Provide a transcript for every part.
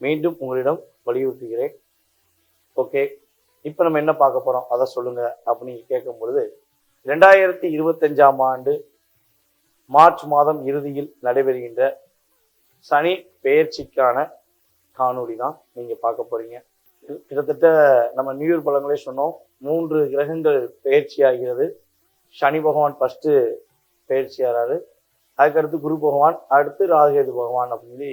மீண்டும் உங்களிடம் வலியுறுத்துகிறேன். ஓகே. இப்போ நம்ம என்ன பார்க்க போகிறோம் அதை சொல்லுங்கள் அப்படின்னு கேட்கும் பொழுது ரெண்டாயிரத்தி இருபத்தஞ்சாம் ஆண்டு மார்ச் மாதம் இறுதியில் நடைபெறுகின்ற சனி பெயர்ச்சிக்கான காணொளி தான் நீங்கள் பார்க்க போகிறீங்க கிட்டத்தட்ட நம்ம நியூ இயர் சொன்னோம் மூன்று கிரகங்கள் பயிற்சி ஆகிறது சனி பகவான் ஃபஸ்ட்டு பயிற்சி ஆகிறாரு அதுக்கடுத்து குரு பகவான் அடுத்து ராகுகேது பகவான் அப்படின்னு சொல்லி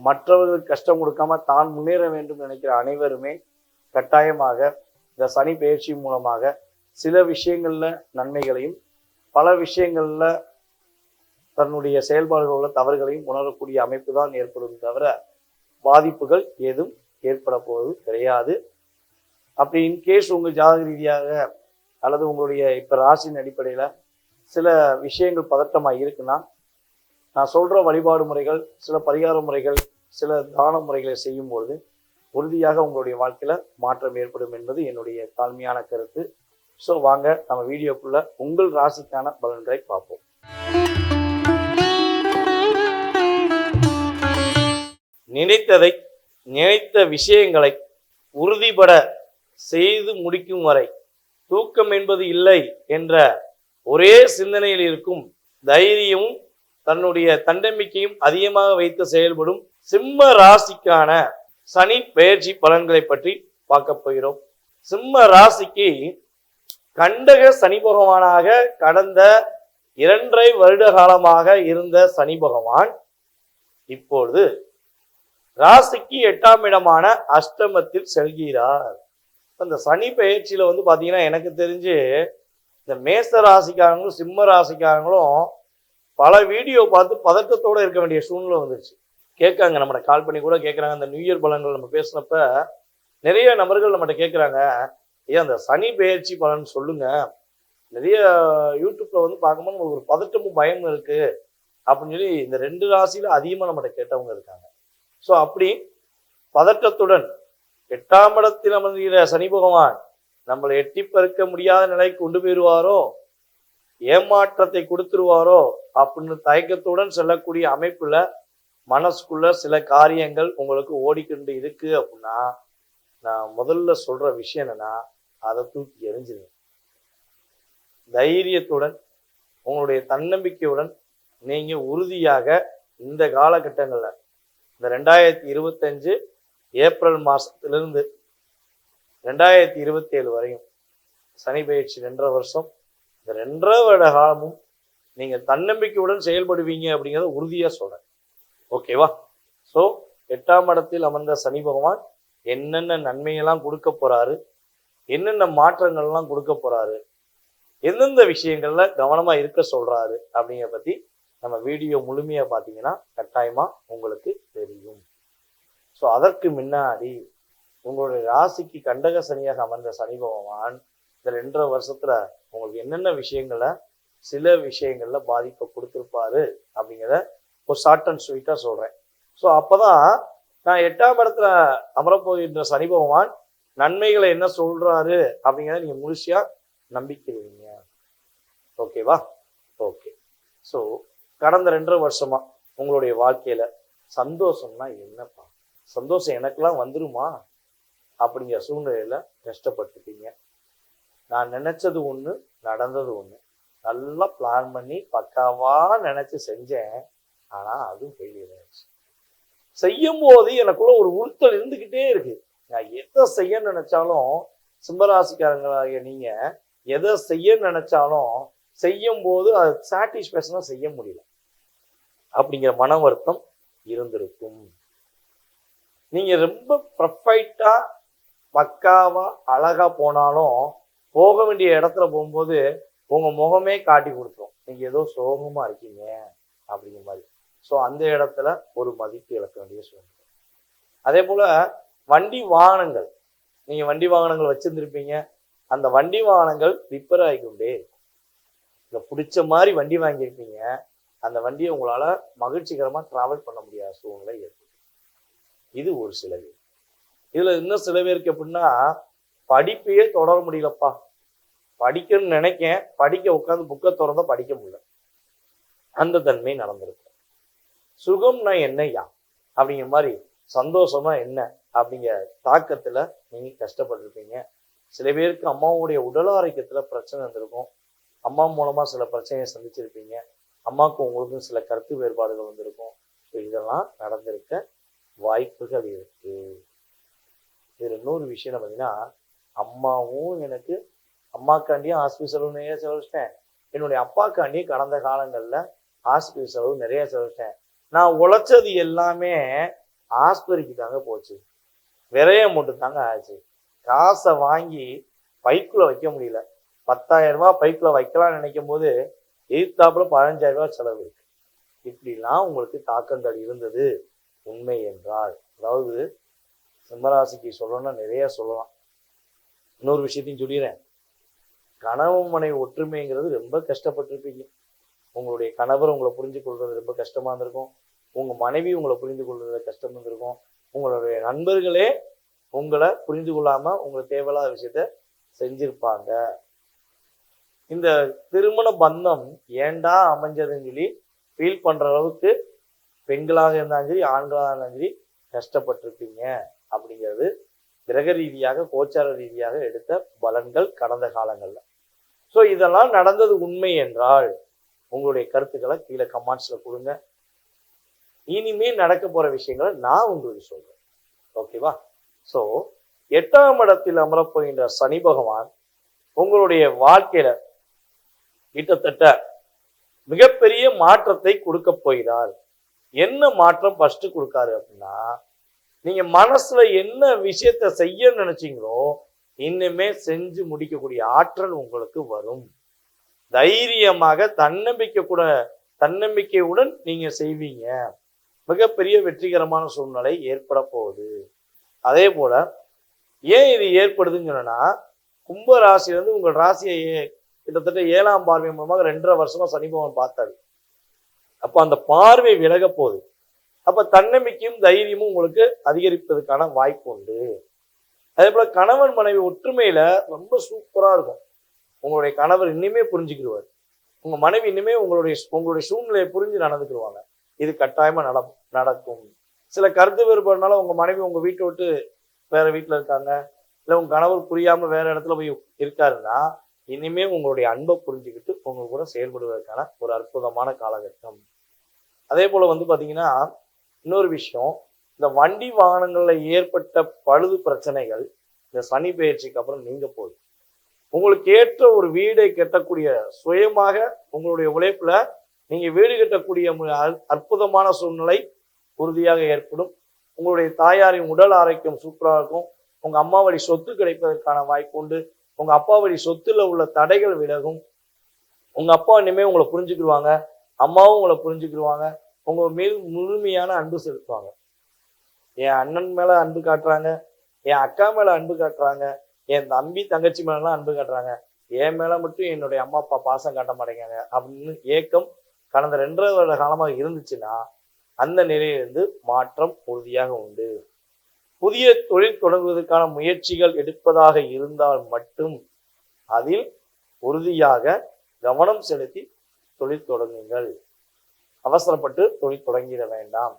மற்றவர்களுக்கு கஷ்டம் கொடுக்காம தான் முன்னேற வேண்டும் நினைக்கிற அனைவருமே கட்டாயமாக இந்த சனி பயிற்சி மூலமாக சில விஷயங்கள்ல நன்மைகளையும் பல விஷயங்கள்ல தன்னுடைய செயல்பாடுகள் உள்ள தவறுகளையும் உணரக்கூடிய அமைப்பு தான் ஏற்படும் தவிர பாதிப்புகள் ஏதும் ஏற்பட போவது கிடையாது. அப்படி இன்கேஸ் உங்கள் ஜாதக ரீதியாக அல்லது உங்களுடைய இப்போ ராசியின் அடிப்படையில் சில விஷயங்கள் பதட்டமாக இருக்குன்னா நான் சொல்கிற வழிபாடு முறைகள் சில பரிகார முறைகள் சில தான முறைகளை செய்யும் பொழுது உறுதியாக உங்களுடைய வாழ்க்கையில் மாற்றம் ஏற்படும் என்பது என்னுடைய தாழ்மையான கருத்து. ஸோ வாங்க நம்ம வீடியோக்குள்ளே உங்கள் ராசிக்கான பலன்களை பார்ப்போம். நினைத்ததை நினைத்த விஷயங்களை உறுதிபட செய்து முடிக்கும் வரை தூக்கம் என்பது இல்லை என்ற ஒரே சிந்தனையில் இருக்கும் தைரியமும் தன்னுடைய தண்டம்பிக்கையும் அதிகமாக வைத்து செயல்படும் சிம்ம ராசிக்கான சனி பெயர்ச்சி பலன்களை பற்றி பார்க்க போகிறோம். சிம்ம ராசிக்கு கண்டக சனி பகவானாக கடந்த இரண்டரை வருட காலமாக இருந்த சனி பகவான் இப்பொழுது ராசிக்கு எட்டாம் இடமான அஷ்டமத்தில் செல்கிறார். அந்த சனி பயிற்சியில வந்து பாத்தீங்கன்னா எனக்கு தெரிஞ்சு இந்த மேச ராசிக்காரங்களும் சிம்ம ராசிக்காரங்களும் பல வீடியோ பார்த்து பதட்டத்தோட இருக்க வேண்டிய சூழ்நிலை வந்துருச்சு. கேட்காங்க நம்மகிட்ட கால் பண்ணி கூட கேட்குறாங்க. அந்த நியூ இயர் பலன்கள் நம்ம பேசினப்ப நிறைய நபர்கள் நம்மகிட்ட கேட்குறாங்க. ஏன் அந்த சனி பெயர்ச்சி பலன் சொல்லுங்க. நிறைய யூடியூப்பில் வந்து பார்க்கும்போது நம்மளுக்கு ஒரு பதட்டமும் பயமும் இருக்குது அப்படின்னு சொல்லி இந்த ரெண்டு ராசியில் அதிகமாக நம்மகிட்ட கேட்டவங்க இருக்காங்க. ஸோ அப்படி பதட்டத்துடன் எட்டாம் இடத்தில் அமர்ந்திருக்கிற சனி பகவான் நம்மளை எட்டி பறக்க முடியாத நிலைக்கு கொண்டு போயிடுவாரோ? ஏமாற்றத்தை கொடுத்துருவாரோ அப்படின்னு தயக்கத்துடன் செல்லக்கூடிய அமைப்புல மனசுக்குள்ள சில காரியங்கள் உங்களுக்கு ஓடிக்கொண்டு இருக்கு அப்படின்னா நான் முதல்ல சொல்ற விஷயம் என்னன்னா அதை தூக்கி எரிஞ்சிருங்க தைரியத்துடன் உங்களுடைய தன்னம்பிக்கையுடன் நீங்க உறுதியாக இந்த காலகட்டங்களில் இந்த ரெண்டாயிரத்தி இருபத்தஞ்சு ஏப்ரல் மாசத்திலிருந்து ரெண்டாயிரத்தி இருபத்தி ஏழு வரையும் சனி பயிற்சி ரெண்டரை வருஷம் இந்த ரெண்டரை வருட காலமும் நீங்கள் தன்னம்பிக்கையுடன் செயல்படுவீங்க அப்படிங்கிறத உறுதியாக சொல்கிறேன் ஓகேவா ஸோ எட்டாம் இடத்தில் அமர்ந்த சனி பகவான் என்னென்ன நன்மையெல்லாம் கொடுக்க போகிறாரு என்னென்ன மாற்றங்கள்லாம் கொடுக்க போகிறாரு எந்தெந்த விஷயங்களில் கவனமாக இருக்க சொல்கிறாரு அப்படிங்கிற பற்றி நம்ம வீடியோ முழுமையாக பார்த்தீங்கன்னா கட்டாயமாக உங்களுக்கு தெரியும். ஸோ அதற்கு முன்னாடி உங்களுடைய ராசிக்கு கண்டக சனியாக அமர்ந்த சனி பகவான் இந்த ரெண்டரை வருஷத்துல உங்களுக்கு என்னென்ன விஷயங்களை சில விஷயங்கள்ல பாதிப்பை கொடுத்துருப்பாரு அப்படிங்கிறத ஒரு ஷார்ட் அண்ட் ஸ்வீட்டாக சொல்கிறேன் ஸோ அப்போ தான் நான் எட்டாம் இடத்துல அமரப்போகின்ற சனி பகவான் நன்மைகளை என்ன சொல்கிறாரு அப்படிங்கிறத நீங்கள் முழுசியாக நம்பிக்கிறீங்க. ஓகேவா ஓகே ஸோ கடந்த ரெண்டரை வருஷமா உங்களுடைய வாழ்க்கையில் சந்தோஷம்னா என்னப்பா? சந்தோஷம் எனக்கெல்லாம் வந்துருமா? அப்படிங்கிற சூழ்நிலையில் கஷ்டப்பட்டுட்டீங்க நான் நினச்சது ஒன்று நடந்தது ஒன்று நல்லா பிளான் பண்ணி பக்காவாக நினச்சி செஞ்சேன். ஆனால் அதுவும் ஃபெயிலியர் ஆயிடுச்சு. செய்யும் போது எனக்குள்ள ஒரு உறுத்தல் இருந்துக்கிட்டே இருக்கு. நான் எதை செய்ய நினைச்சாலும் சிம்மராசிக்காரங்களாகிய நீங்கள் எதை செய்ய நினைச்சாலும் செய்யும் போது அது சாட்டிஸ்ஃபேக்ஷனாக செய்ய முடியல. அப்படிங்கிற மன வருத்தம் இருந்திருக்கும். நீங்கள் ரொம்ப ப்ரொஃபைட்டாக பக்காவாக அழகாக போனாலும் போக வேண்டிய இடத்துல போகும்போது உங்கள் முகமே காட்டி கொடுத்துரும். நீங்கள் ஏதோ சோகமாக இருக்கீங்க அப்படிங்கிற மாதிரி. ஸோ அந்த இடத்துல ஒரு மதிப்பு இழக்க வேண்டிய சூழ்நிலை. அதே போல் வண்டி வாகனங்கள். நீங்கள் வண்டி வாகனங்கள் வச்சுருந்துருப்பீங்க. அந்த வண்டி வாகனங்கள் ரிப்பேர் ஆகிக்கொண்டே இருக்கும். இந்த பிடிச்ச மாதிரி வண்டி வாங்கியிருப்பீங்க. அந்த வண்டியை உங்களால் மகிழ்ச்சிகரமாக ட்ராவல் பண்ண முடியாத சூழ்நிலை ஏற்படும். இது ஒரு சில பேர் இதில் இன்னும் சில பேருக்கு எப்படின்னா படிப்பையே தொடர முடியலப்பா. படிக்கணும்னு நினைக்கேன். படிக்க உட்காந்து புக்கை திறந்தா படிக்க முடியல. அந்த தன்மை நடந்திருக்கு. சுகம்னா என்னய்யா அப்படிங்கிற மாதிரி சந்தோஷமா என்ன? அப்படிங்கிற தாக்கத்துல நீங்க கஷ்டப்பட்டிருப்பீங்க. சில பேருக்கு அம்மாவுடைய உடல் ஆரோக்கியத்துல பிரச்சனை இருந்திருக்கும் அம்மா மூலமா சில பிரச்சனையை சந்திச்சிருப்பீங்க. அம்மாவுக்கும் உங்களுக்கும் சில கருத்து வேறுபாடுகள் வந்திருக்கும். இதெல்லாம் நடந்திருக்க வாய்ப்புகள் இருக்கு. இதுல இன்னொரு விஷயம் பார்த்தீங்கன்னா அம்மாவும் எனக்கு அம்மாக்காண்டியும் ஹாஸ்பிட்டல் செலவு நிறைய செலவிச்சிட்டேன் என்னுடைய அப்பாக்காண்டியும் கடந்த காலங்களில் ஹாஸ்பிட்டல் செலவு நிறைய செலவிச்சிட்டேன் நான் உழைச்சது எல்லாமே ஆஸ்பத்திரிக்கு தாங்க போச்சு. விரயம் மட்டும் தாங்க ஆச்சு. காசை வாங்கி பைக்குள்ள வைக்க முடியல. பத்தாயிரம் ரூபா பைக்கில் வைக்கலாம்னு நினைக்கும் போது எதிர்த்தாப்புல பதினஞ்சாயிரம் ரூபா செலவு இருக்கு. இப்படிலாம் உங்களுக்கு தாக்கங்கள் இருந்தது உண்மை என்றால். அதாவது சிம்மராசிக்கு சொல்லணும்னா நிறைய சொல்லலாம். இன்னொரு விஷயத்தையும் சொல்லிடுறேன். கணவன் மனைவி ஒற்றுமைங்கிறது ரொம்ப கஷ்டப்பட்டிருப்பீங்க. உங்களுடைய கணவர் உங்களை புரிஞ்சு கொள்வது ரொம்ப கஷ்டமாக இருந்திருக்கும். உங்கள் மனைவி உங்களை புரிந்து கொள்வது கஷ்டம் இருந்திருக்கும். உங்களுடைய நண்பர்களே உங்களை புரிந்து கொள்ளாமல் உங்களுக்கு தேவையில்லாத விஷயத்த செஞ்சிருப்பாங்க. இந்த திருமண பந்தம் ஏண்டா அமைஞ்சதுன்னு சொல்லி ஃபீல் பண்ணுற அளவுக்கு பெண்களாக இருந்தாலும் சரி ஆண்களாக இருந்தாலும் சரி கஷ்டப்பட்டிருப்பீங்க அப்படிங்கிறது கிரக ரீதியாக கோச்சார ரீதியாக எடுத்த பலன்கள் கடந்த காலங்களில். ஸோ இதெல்லாம் நடந்தது உண்மை என்றால் உங்களுடைய கருத்துக்களை கீழே கமெண்ட்ஸில் கொடுங்க. இனிமேல் நடக்க போகிற விஷயங்களை நான் உங்களுக்கு சொல்கிறேன் ஓகேவா ஸோ எட்டாம் இடத்தில் அமரப்போகின்ற சனி பகவான் உங்களுடைய வாழ்க்கையில கிட்டத்தட்ட மிகப்பெரிய மாற்றத்தை கொடுக்க போகிறார். என்ன மாற்றம் ஃபஸ்ட்டு கொடுக்காரு அப்படின்னா நீங்க மனசுல என்ன விஷயத்த செய்ய நினைச்சீங்களோ இன்னுமே செஞ்சு முடிக்கக்கூடிய ஆற்றல் உங்களுக்கு வரும். தைரியமாக தன்னம்பிக்கை கூட தன்னம்பிக்கையுடன் நீங்க செய்வீங்க. மிகப்பெரிய வெற்றிகரமான சூழ்நிலை ஏற்பட போகுது. அதே போல ஏன் இது ஏற்படுதுன்னு கும்ப ராசியிலேருந்து உங்கள் ராசியை கிட்டத்தட்ட ஏழாம் பார்வை மூலமாக ரெண்டரை வருஷமா சனி பகவான் பார்த்தாரு. அப்போ அந்த பார்வை விலக போகுது. அப்போ தன்னம்பிக்கையும் தைரியமும் உங்களுக்கு அதிகரிப்பதற்கான வாய்ப்பு உண்டு. அதே போல் கணவன் மனைவி ஒற்றுமையில் ரொம்ப சூப்பராக இருக்கும். உங்களுடைய கணவர் இன்னுமே புரிஞ்சுக்கிடுவார். உங்கள் மனைவி இன்னுமே உங்களுடைய உங்களுடைய சூழ்நிலையை புரிஞ்சு நடந்துக்கிடுவாங்க. இது கட்டாயமாக நட நடக்கும். சில கருத்து வேறுபாடுனால உங்கள் மனைவி உங்கள் வீட்டை விட்டு வேறு வீட்டில் இருக்காங்க. இல்லை உங்கள் கணவர் புரியாமல் வேறு இடத்துல போய் இருக்காருன்னா இனிமே உங்களுடைய அன்பை புரிஞ்சுக்கிட்டு உங்க கூட செயல்படுவதற்கான ஒரு அற்புதமான காலகட்டம். அதே போல் வந்து பார்த்தீங்கன்னா இன்னொரு விஷயம் இந்த வண்டி வாகனங்களில் ஏற்பட்ட பழுது பிரச்சனைகள் இந்த சனி பயிற்சிக்கு அப்புறம் நீங்க போகுது உங்களுக்கு ஏற்ற ஒரு வீடை கட்டக்கூடிய சுயமாக உங்களுடைய உழைப்புல நீங்க வீடு கட்டக்கூடிய மு- அற்புதமான சூழ்நிலை உறுதியாக ஏற்படும். உங்களுடைய தாயாரின் உடல் ஆரோக்கியம் சூப்பராக இருக்கும். உங்க அம்மா வழி சொத்து கிடைப்பதற்கான வாய்ப்பு உண்டு. உங்க அப்பா வழி சொத்துல உள்ள தடைகள் விலகும். உங்க அப்பா இனிமேல் உங்களை புரிஞ்சுக்கிடுவாங்க. அம்மாவும் உங்களை புரிஞ்சுக்கிடுவாங்க. உங்க மேல் முழுமையான அன்பு செலுத்துவாங்க. என் அண்ணன் மேல அன்பு காட்டுறாங்க என் அக்கா மேல அன்பு காட்டுறாங்க என் தம்பி தங்கச்சி மேலாம் அன்பு காட்டுறாங்க. என் மேல மட்டும் என்னுடைய அம்மா அப்பா பாசம் காட்ட மாட்டேங்கிறாங்க. அப்படின்னு ஏக்கம் கடந்த ரெண்டரை வருட காலமாக இருந்துச்சுன்னா அந்த நிலையிலிருந்து மாற்றம் உறுதியாக உண்டு. புதிய தொழில் தொடங்குவதற்கான முயற்சிகள் எடுப்பதாக இருந்தால் மட்டும் அதில் உறுதியாக கவனம் செலுத்தி தொழில் தொடங்குங்கள். அவசரப்பட்டு தொழில் தொடங்கிட வேண்டாம்.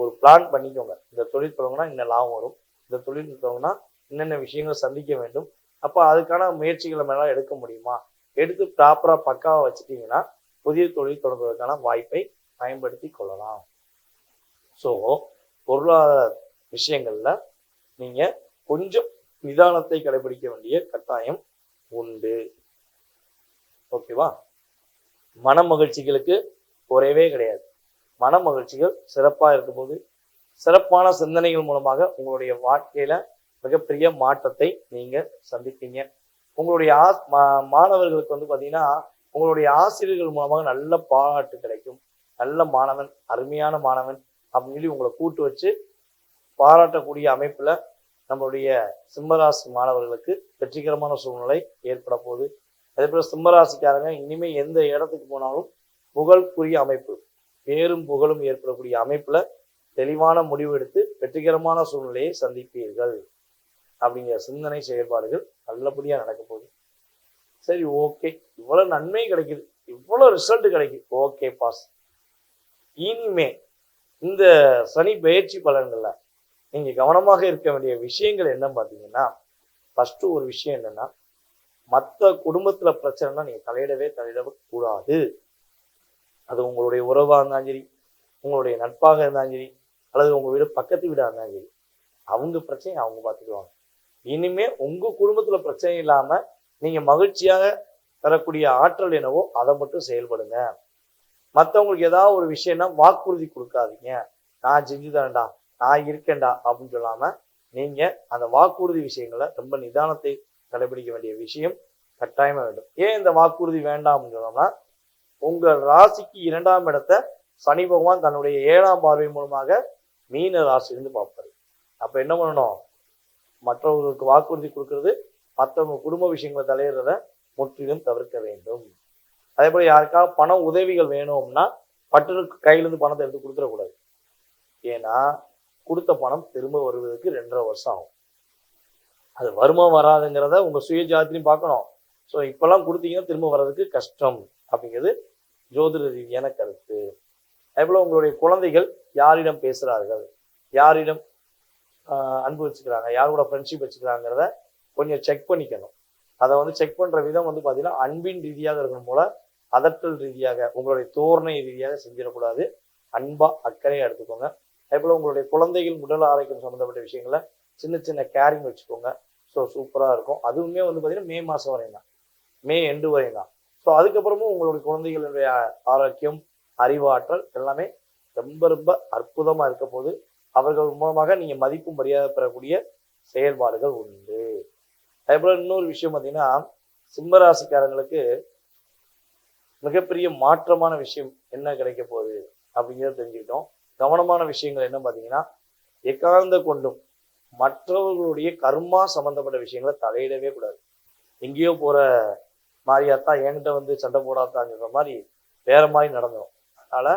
ஒரு பிளான் பண்ணிக்கோங்க. இந்த தொழில் தொடங்கினா இன்ன லாபம் வரும். இந்த தொழில் தொடங்கினா என்னென்ன விஷயங்கள் சந்திக்க வேண்டும். அப்போ அதுக்கான முயற்சிகளை மேலே எடுக்க முடியுமா? எடுத்து ப்ராப்பராக பக்காவாக வச்சுட்டிங்கன்னா புதிய தொழில் தொடங்குவதற்கான வாய்ப்பை பயன்படுத்தி கொள்ளலாம். ஸோ பொருளாதார விஷயங்களில் நீங்கள் கொஞ்சம் நிதானத்தை கடைபிடிக்க வேண்டிய கட்டாயம் உண்டு. ஓகேவா மன மகிழ்ச்சிகளுக்கு குறையவே கிடையாது. மன மகிழ்ச்சிகள் சிறப்பாக இருக்கும்போது சிறப்பான சிந்தனைகள் மூலமாக உங்களுடைய வாழ்க்கையில மிகப்பெரிய மாற்றத்தை நீங்க சந்திப்பீங்க. உங்களுடைய ஆ- மா- மாணவர்களுக்கு வந்து பார்த்தீங்கன்னா உங்களுடைய ஆசிரியர்கள் மூலமாக நல்ல பாராட்டு கிடைக்கும். நல்ல மாணவன் அருமையான மாணவன் அப்படின்னு சொல்லி உங்களை கூட்டு வச்சு பாராட்டக்கூடிய அமைப்புல நம்மளுடைய சிம்மராசி மாணவர்களுக்கு வெற்றிகரமான சூழ்நிலை ஏற்பட போகுது அதே போல் சிம்மராசிக்காரங்க இனிமேல் எந்த இடத்துக்கு போனாலும் புகழ்க்குரிய அமைப்பு. பேரும் புகழும் ஏற்படக்கூடிய அமைப்புல தெளிவான முடிவு எடுத்து வெற்றிகரமான சூழ்நிலையை சந்திப்பீர்கள். அப்படிங்கிற சிந்தனை செயல்பாடுகள் நல்லபடியா நடக்க போகுது. சரி ஓகே. இவ்வளவு நன்மை கிடைக்குது. இவ்வளவு ரிசல்ட் கிடைக்குது. ஓகே பாஸ் இனிமே இந்த சனி பயிற்சி பலன்கள்ல நீங்க கவனமாக இருக்க வேண்டிய விஷயங்கள் என்னன்னு பார்த்தீங்கன்னா ஃபர்ஸ்ட் ஒரு விஷயம் என்னன்னா மற்ற குடும்பத்துல பிரச்சனைனா நீங்க தலையிடவே தலையிடவே கூடாது அது உங்களுடைய உறவாக இருந்தாலும் சரி உங்களுடைய நட்பாக இருந்தாலும் சரி அல்லது உங்கள் வீடு பக்கத்து வீடாக இருந்தாலும் சரி அவங்க பிரச்சனையை அவங்க பார்த்துக்குவாங்க. இனிமே உங்கள் குடும்பத்தில் பிரச்சனை இல்லாமல் நீங்கள் மகிழ்ச்சியாக தரக்கூடிய ஆற்றல் என்னவோ அதை மட்டும் செயல்படுங்க. மற்றவங்களுக்கு ஏதாவது ஒரு விஷயம்னா வாக்குறுதி கொடுக்காதீங்க. நான் செஞ்சு தரேன்டா நான் இருக்கேன்டா அப்படின்னு சொல்லாமல் நீங்கள் அந்த வாக்குறுதி விஷயங்களை ரொம்ப நிதானத்தை கடைபிடிக்க வேண்டிய விஷயம் கட்டாயமாக வேண்டும். ஏன் இந்த வாக்குறுதி வேண்டாம் அப்படின்னு சொன்னோம்னா உங்கள் ராசிக்கு இரண்டாம் இடத்தை சனி பகவான் தன்னுடைய ஏழாம் பார்வை மூலமாக மீன ராசிலிருந்து பார்ப்பாரு. அப்போ என்ன பண்ணணும்? மற்றவர்களுக்கு வாக்குறுதி கொடுக்கறது மற்றவங்க குடும்ப விஷயங்களை தலையிடுறத முற்றிலும் தவிர்க்க வேண்டும். அதே போல் யாருக்காவது பண உதவிகள் வேணும்னா பட்டனுக்கு கையிலேருந்து பணத்தை எடுத்து கொடுத்துடக்கூடாது. ஏன்னா கொடுத்த பணம் திரும்ப வருவதற்கு ரெண்டரை வருஷம் ஆகும். அது வருமா வராதுங்கிறத உங்கள் சுய ஜாத்திலையும் பார்க்கணும். ஸோ இப்போல்லாம் கொடுத்தீங்கன்னா திரும்ப வர்றதுக்கு கஷ்டம் அப்படிங்கிறது ஜோதிட ரீதியான கருத்து அதே போல உங்களுடைய குழந்தைகள் யாரிடம் பேசுகிறார்கள் யாரிடம் அன்பு வச்சுக்கிறாங்க? யார் கூட ஃப்ரெண்ட்ஷிப் வச்சுக்கிறாங்கிறத கொஞ்சம் செக் பண்ணிக்கணும். அதை வந்து செக் பண்ற விதம் வந்து பார்த்தீங்கன்னா அன்பின் ரீதியாக இருக்கணும் போல அதட்டல் ரீதியாக உங்களுடைய தோரணை ரீதியாக செஞ்சிடக்கூடாது. அன்பாக அக்கறையாக எடுத்துக்கோங்க. அதேபோல் உங்களுடைய குழந்தைகள் உடல் ஆரோக்கியம் சம்மந்தப்பட்ட விஷயங்களை சின்ன சின்ன கேரிங் வச்சுக்கோங்க. ஸோ சூப்பராக இருக்கும். அதுவுமே வந்து பார்த்தீங்கன்னா மே மாதம் வரையும் தான். மே எண்டு வரையும் தான். ஸோ அதுக்கப்புறமும் உங்களுடைய குழந்தைகளுடைய ஆரோக்கியம் அறிவாற்றல் எல்லாமே ரொம்ப ரொம்ப அற்புதமாக இருக்க போது அவர்கள் மூலமாக நீங்கள் மதிப்பு மரியாதை பெறக்கூடிய செயல்பாடுகள் உண்டு. அதே இன்னொரு விஷயம் பார்த்தீங்கன்னா சிம்மராசிக்காரங்களுக்கு மிகப்பெரிய மாற்றமான விஷயம் என்ன கிடைக்க போகுது அப்படிங்கிறத தெரிஞ்சுக்கிட்டோம். கவனமான விஷயங்கள் என்ன பார்த்தீங்கன்னா எக்காந்த கொண்டும் மற்றவர்களுடைய கர்மா சம்பந்தப்பட்ட விஷயங்களை தலையிடவே கூடாது. எங்கேயோ போற மாதிரியாத்தான் என்கிட்ட வந்து சண்டை போடாதாங்கிற மாதிரி வேற மாதிரி நடந்துடும் அதனால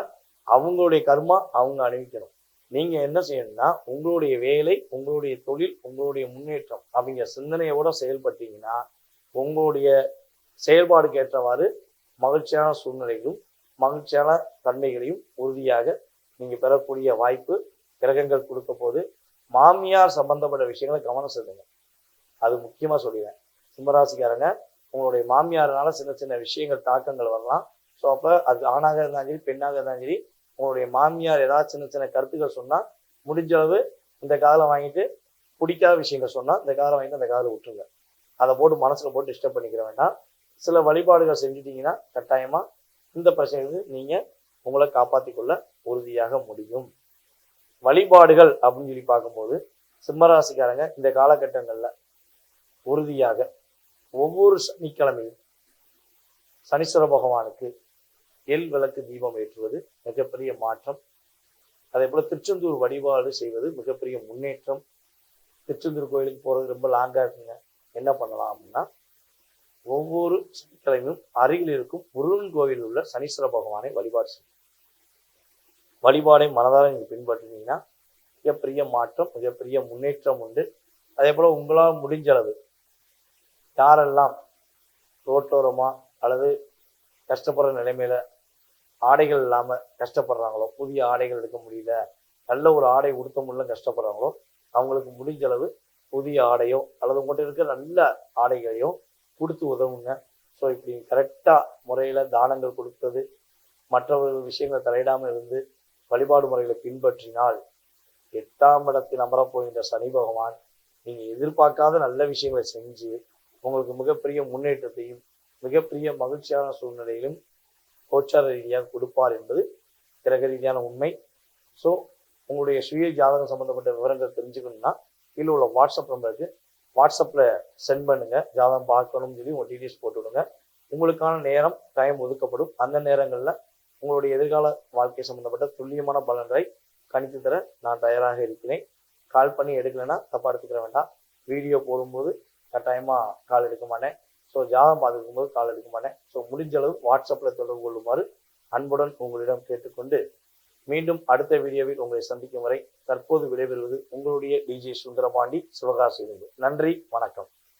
அவங்களுடைய கர்மா அவங்க அணிவிக்கணும். நீங்க என்ன செய்யணும்னா உங்களுடைய வேலை உங்களுடைய தொழில் உங்களுடைய முன்னேற்றம் அப்படிங்கிற சிந்தனையோட செயல்பட்டீங்கன்னா உங்களுடைய செயல்பாடுக்கு ஏற்றவாறு மகிழ்ச்சியான சூழ்நிலைகளும் மகிழ்ச்சியான தன்மைகளையும் உறுதியாக நீங்க பெறக்கூடிய வாய்ப்பு கிரகங்கள் கொடுக்க போது மாமியார் சம்பந்தப்பட்ட விஷயங்களை கவனம் செலுத்துங்க. அது முக்கியமா சொல்லிடுவேன் சிம்மராசிக்காரங்க உங்களுடைய மாமியாரனால சின்ன சின்ன விஷயங்கள் தாக்கங்கள் வரலாம். ஸோ அப்போ அது ஆணாக இருந்தாலும் சரி பெண்ணாக இருந்தாலும் சரி உங்களுடைய மாமியார் ஏதாவது சின்ன சின்ன கருத்துக்கள் சொன்னால் முடிஞ்ச அளவு இந்த காதில் வாங்கிட்டு பிடிக்காத விஷயங்கள் சொன்னால் இந்த காதில் வாங்கிட்டு அந்த காதில் விட்டுருங்க. அதை போட்டு மனசில் போட்டு டிஸ்டர்ப் பண்ணிக்கிற வேண்டாம். சில வழிபாடுகள் செஞ்சுட்டிங்கன்னா கட்டாயமாக இந்த பிரச்சனைக்கு நீங்கள் உங்களை காப்பாற்றிக்கொள்ள உறுதியாக முடியும். வழிபாடுகள் அப்படின்னு சொல்லி பார்க்கும்போது சிம்மராசிக்காரங்க இந்த காலகட்டங்களில் உறுதியாக ஒவ்வொரு சனிக்கிழமையும் சனீஸ்வர பகவானுக்கு எல் விளக்கு தீபம் ஏற்றுவது மிகப்பெரிய மாற்றம். அதே போல் திருச்செந்தூர் வழிபாடு செய்வது மிகப்பெரிய முன்னேற்றம். திருச்செந்தூர் கோயிலுக்கு போகிறது ரொம்ப லாங்காக இருக்குங்க. என்ன பண்ணலாம் அப்படின்னா ஒவ்வொரு சனிக்கிழமையும் அருகில் இருக்கும் முருகன் கோவிலில் உள்ள சனீஸ்வர பகவானை வழிபாடு செய்யும் வழிபாடை மனதாக நீங்கள் பின்பற்றினீங்கன்னா மிகப்பெரிய மாற்றம் மிகப்பெரிய முன்னேற்றம் உண்டு. அதே போல் உங்களால் முடிஞ்ச அளவு யாரெல்லாம் ரோட்டோரமாக அல்லது கஷ்டப்படுற நிலைமையில ஆடைகள் இல்லாமல் கஷ்டப்படுறாங்களோ புதிய ஆடைகள் எடுக்க முடியல நல்ல ஒரு ஆடை உடுத்த முடியல கஷ்டப்படுறாங்களோ அவங்களுக்கு முடிஞ்ச அளவு புதிய ஆடையோ அல்லது உங்கள்கிட்ட இருக்கிற நல்ல ஆடைகளையோ கொடுத்து உதவுங்க. ஸோ இப்படி கரெக்டாக முறையில் தானங்கள் கொடுத்தது மற்றவர்கள் விஷயங்களை தலையிடாமல் இருந்து வழிபாடு முறைகளை பின்பற்றினால் எட்டாம் இடத்தில் அமரப்போகின்ற சனி பகவான் நீங்கள் எதிர்பார்க்காத நல்ல விஷயங்களை செஞ்சு உங்களுக்கு மிகப்பெரிய முன்னேற்றத்தையும் மிகப்பெரிய மகிழ்ச்சியான சூழ்நிலையிலும் கோச்சார ரீதியாக கொடுப்பார் என்பது கிரக ரீதியான உண்மை. ஸோ உங்களுடைய சுய ஜாதகம் சம்பந்தப்பட்ட விவரங்கள் தெரிஞ்சுக்கணும்னா கீழே உள்ள வாட்ஸ்அப் நம்பருக்கு வாட்ஸ்அப்பில் சென்ட் பண்ணுங்கள் ஜாதகம் பார்க்கணும்னு சொல்லி உங்கள் டீட்டெயில்ஸ் போட்டு விடுங்க உங்களுக்கான நேரம் டைம் ஒதுக்கப்படும். அந்த நேரங்களில் உங்களுடைய எதிர்கால வாழ்க்கை சம்பந்தப்பட்ட துல்லியமான பலன்களை கணித்து தர நான் தயாராக இருக்கிறேன். கால் பண்ணி எடுக்கலைன்னா தப்பாக எடுத்துக்கிற வேண்டாம். வீடியோ போடும்போது கட்டாயமாக கால் எடுக்க மாட்டேன். ஸோ ஜாதகம் பார்த்துக்கும் போது கால் எடுக்க மாட்டேன். ஸோ முடிஞ்ச அளவு வாட்ஸ்அப்பில் தொடர்பு கொள்ளுமாறு அன்புடன் உங்களிடம் கேட்டுக்கொண்டு மீண்டும் அடுத்த வீடியோவில் உங்களை சந்திக்கும் வரை தற்போது விடைபெறுவது உங்களுடைய டிஜே சுந்தரபாண்டி சிவகாசி நன்றி வணக்கம்.